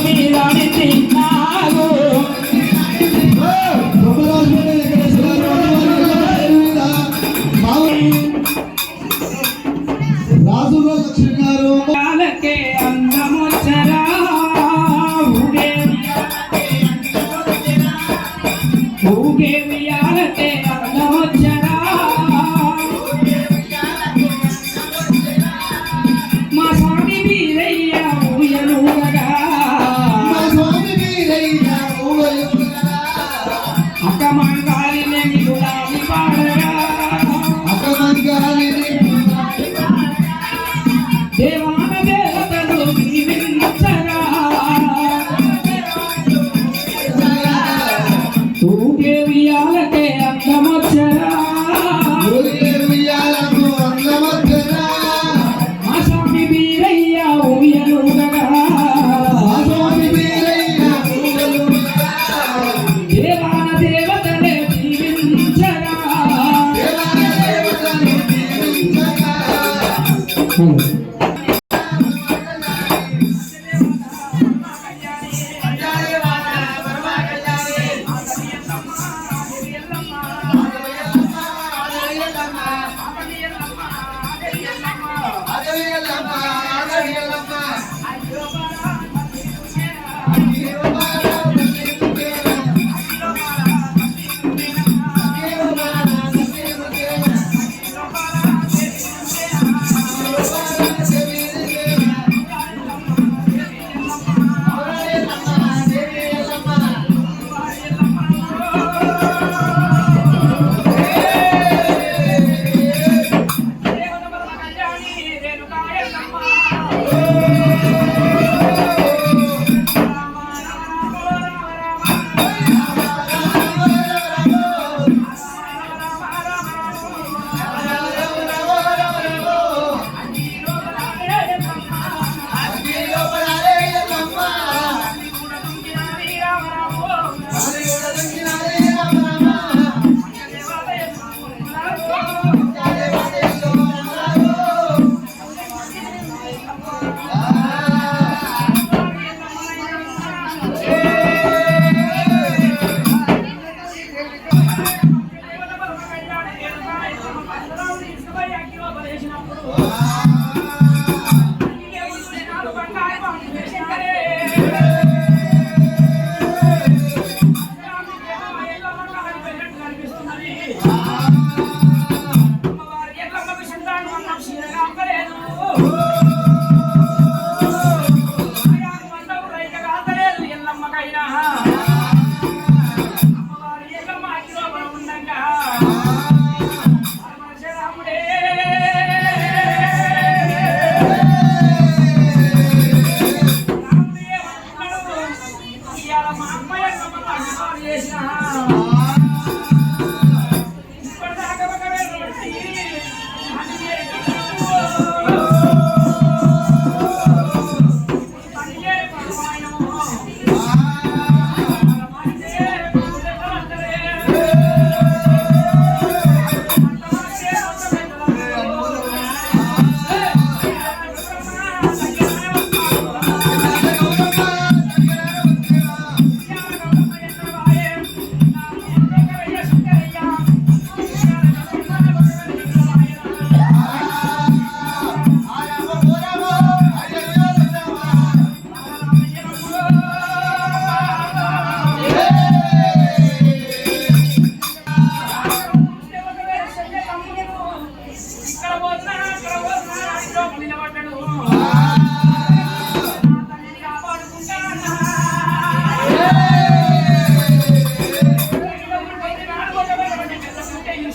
మీద తిన్నావు ఉయ్యాలకే అందమొచ్చరా. ఊగే ఉయ్యాలకు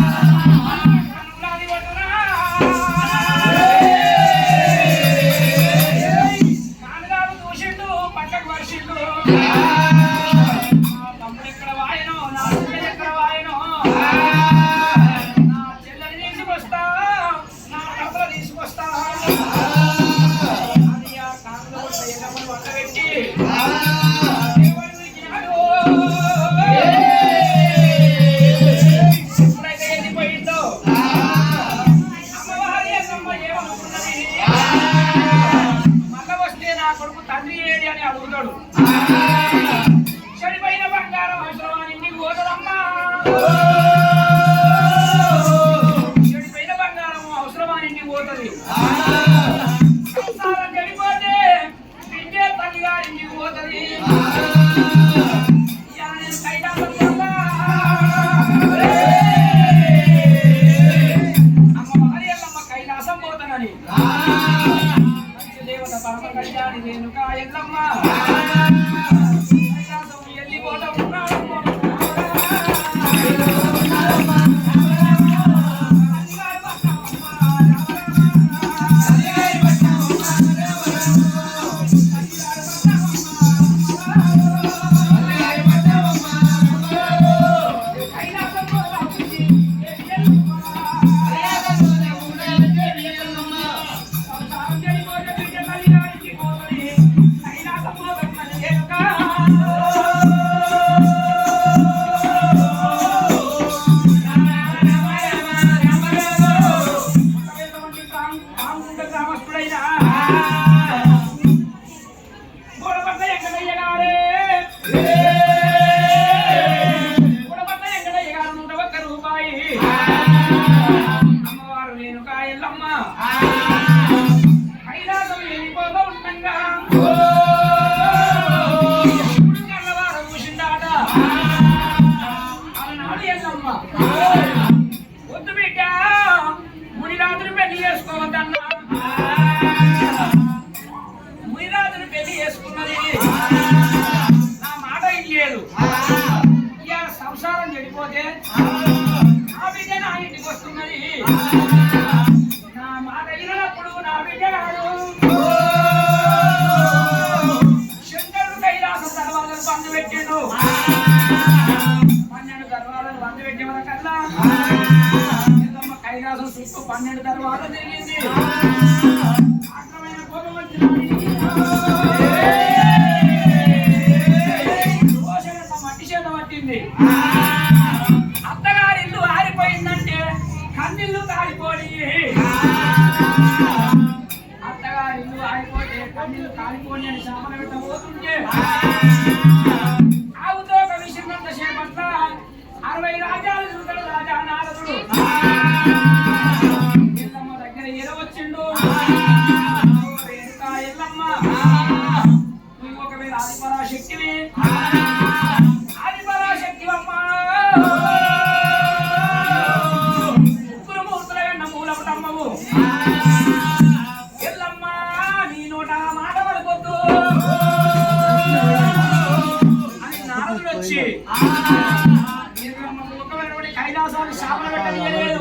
Yeah. ఇంటికి పోతుంది. అమ్మవారు నేను కాయల్లమ్మ కైలాసం వెళ్ళిపోతూ ఉండగా కళ్ళవారం కూసిందాట అలనాడు ఎల్లమ్మ వద్దు బిడ్డ ముని రాత్రి పెళ్లి చేసుకోవద్దన్నా ముని రాత్రి పెళ్లి చేసుకున్నది కాదు పన్నెండు తర్వాత జరిగింది. పట్టింది ఆరిపోయిందంటే కాలిపోయి అత్తగారి కాలిపోయి అని పెట్టబోతుంటే. కైలాసాలు శాపన పెట్టలేదు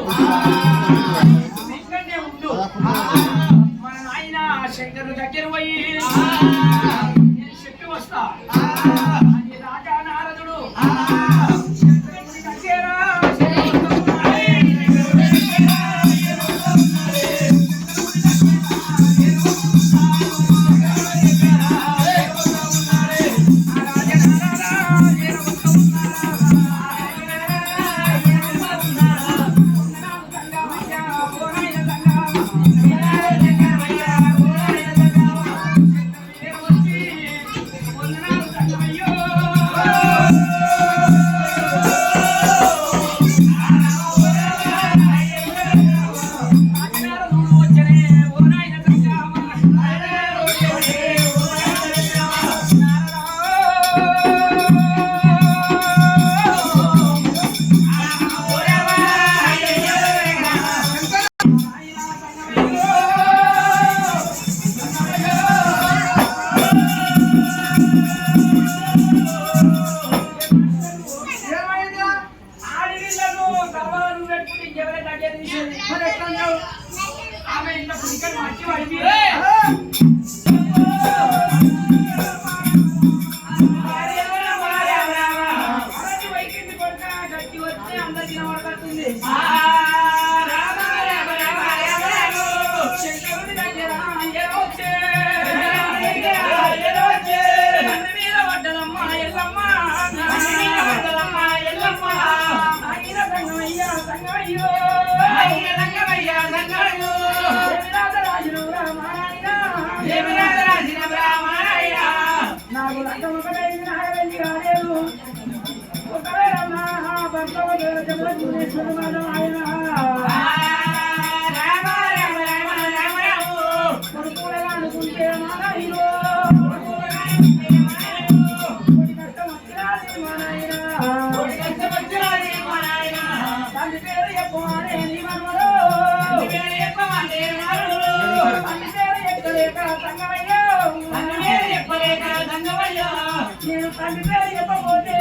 నేను తండ్రి పేరు చెప్పబోతే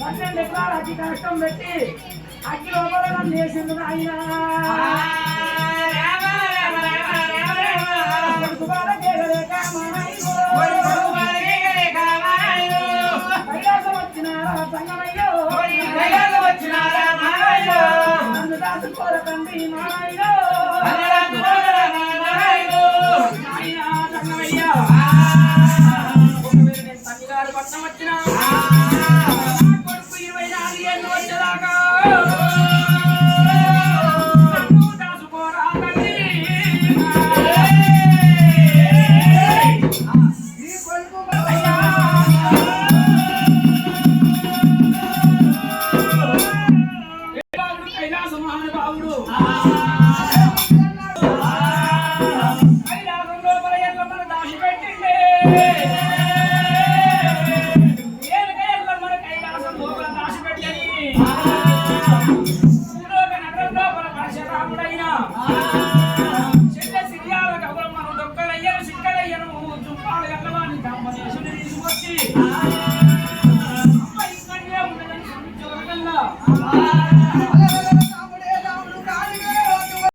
పన్నెండు ఎకరాల అతి కష్టం పెట్టి అగ్నిలోపదనం చేసింది అయ్యా. కోరకండి మాయో అన్నదాసు కోరకండి మాయో నాయనా సంగమయ్యా.